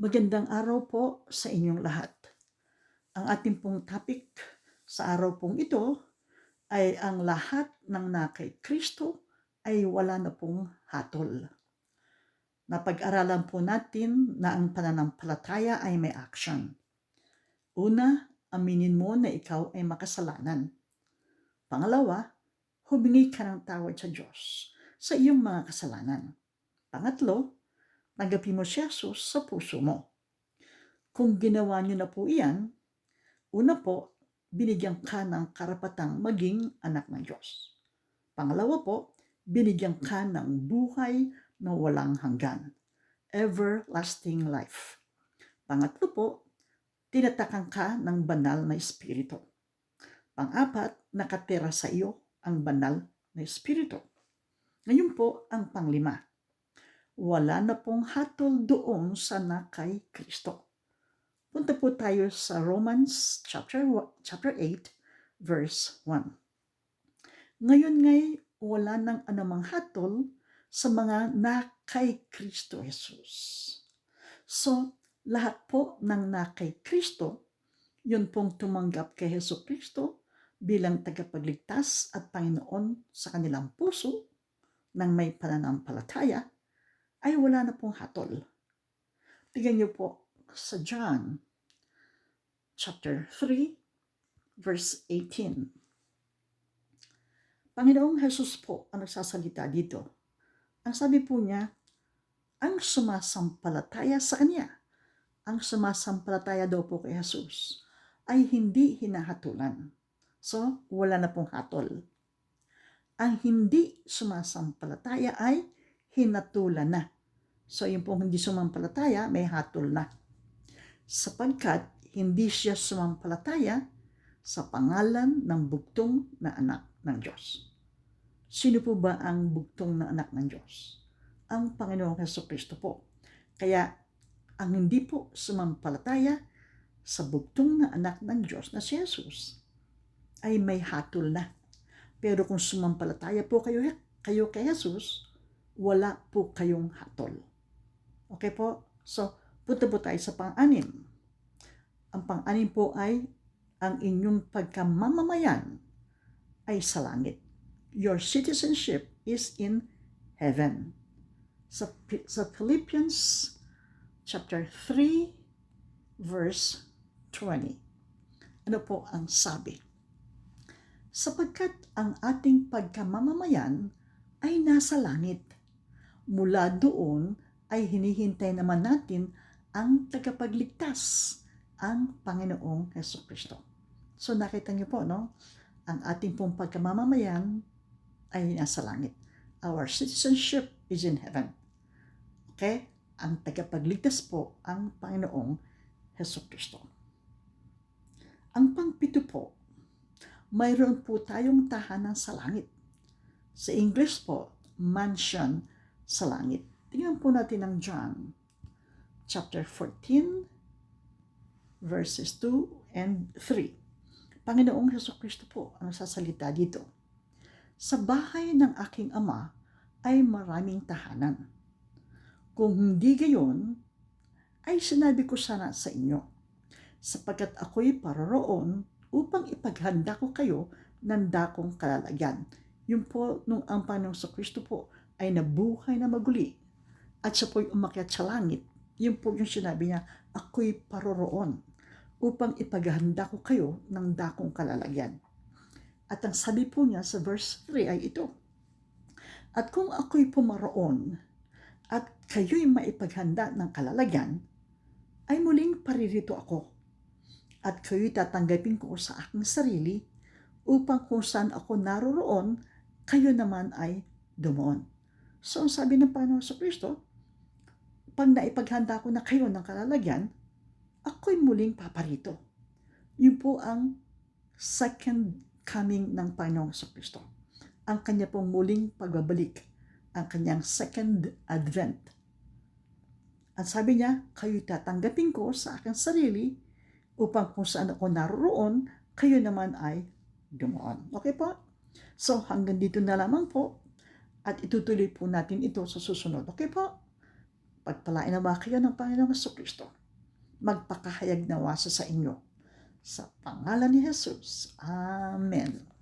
Magandang araw po sa inyong lahat. Ang ating pong topic sa araw pong ito ay ang lahat ng na kay Kristo ay wala na pong hatol. Napag-aralan po natin na ang pananampalataya ay may action. Una, aminin mo na ikaw ay makasalanan. Pangalawa, humingi ka ng tawad sa Diyos sa iyong mga kasalanan. Pangatlo, tanggapin mo si Jesus sa puso mo. Kung ginawa niyo na po iyan, una po, binigyan ka ng karapatang maging anak ng Diyos. Pangalawa po, binigyan ka ng buhay na walang hanggan. Everlasting life. Pangatlo po, tinatakan ka ng banal na espiritu. Pang-apat, nakatira sa iyo ang banal na espiritu. Ngayon po ang panglima wala na pong hatol doon sa na kay Kristo. Punta po tayo sa Romans chapter, chapter 8, verse 1. Ngayon ngay, wala nang anumang hatol sa mga na kay Kristo Jesus. So, lahat po ng na kay Kristo, yun pong tumanggap kay Heso Kristo bilang tagapagligtas at Panginoon sa kanilang puso ng may pananampalataya, ay wala na pong hatol. Tingnan niyo po sa John chapter 3 verse 18. Panginoong Jesus po ang nagsasalita dito. Ang sabi po niya, ang sumasampalataya sa Kanya, ang sumasampalataya daw po kay Jesus, ay hindi hinahatulan. So, wala na pong hatol. Ang hindi sumasampalataya ay hinatulan na. So, yung pong hindi sumampalataya, may hatol na. Sapagkat hindi siya sumampalataya sa pangalan ng bugtong na anak ng Diyos. Sino po ba ang bugtong na anak ng Diyos? Ang Panginoong Heso Kristo po. Kaya, ang hindi po sumampalataya sa bugtong na anak ng Diyos na si Jesus ay may hatol na. Pero kung sumampalataya po kayo, kayo kay Jesus, wala po kayong hatol. Okay po? So, punta po tayo sa pang-anim. Ang pang-anim po ay ang inyong pagkamamamayan ay sa langit. Your citizenship is in heaven. Sa, sa Philippians chapter 3 verse 20. Ano po ang sabi? Sapagkat ang ating pagkamamamayan ay nasa langit. Mula doon ay hinihintay naman natin ang tagapagligtas, ang Panginoong Heso Kristo. So nakita niyo po, no? Ang ating pong pagkamamamayan ay nasa langit. Our citizenship is in heaven. Okay? Ang tagapagligtas po ang Panginoong Heso Kristo. Ang pangpito po, mayroon po tayong tahanan sa langit. Sa English po, mansion sa langit. Tingnan po natin ang John chapter 14 verses 2 and 3. Panginoong Heso Kristo po ang sasalita dito. Sa bahay ng aking ama ay maraming tahanan. Kung hindi gayon, ay sinabi ko sana sa inyo, sapagkat ako'y paroroon upang ipaghanda ko kayo ng dakong kalalagyan. Yun po, nung ang Panginoong sa Kristo po ay nabuhay na maguli at siya po'y umakyat sa langit, yun po yung sinabi niya, ako'y paroroon upang ipaghanda ko kayo ng dakong kalalagyan. At ang sabi po niya sa verse 3 ay ito, At kung ako'y pumaroon at kayo'y maipaghanda ng kalalagyan, ay muling paririto ako at kayo'y tatanggapin ko sa aking sarili upang kung saan ako naroroon, kayo naman ay dumoon. So, ang sabi ng Panginoon sa Kristo, pag naipaghanda ko na kayo ng kalalagyan, ako'y muling paparito. Yun po ang second coming ng Panginoong sa Kristo. Ang kanya pong muling pagbabalik, ang kanyang second advent. At sabi niya, kayo tatanggapin ko sa aking sarili upang kung saan ako naroon, kayo naman ay dumoon. Okay po? So hanggang dito na lamang po at itutuloy po natin ito sa susunod. Okay po? Pagpalain nawa kayo ng Panginoong Kristo. Magpakahayag nawa siya sa inyo. Sa pangalan ni Jesus. Amen.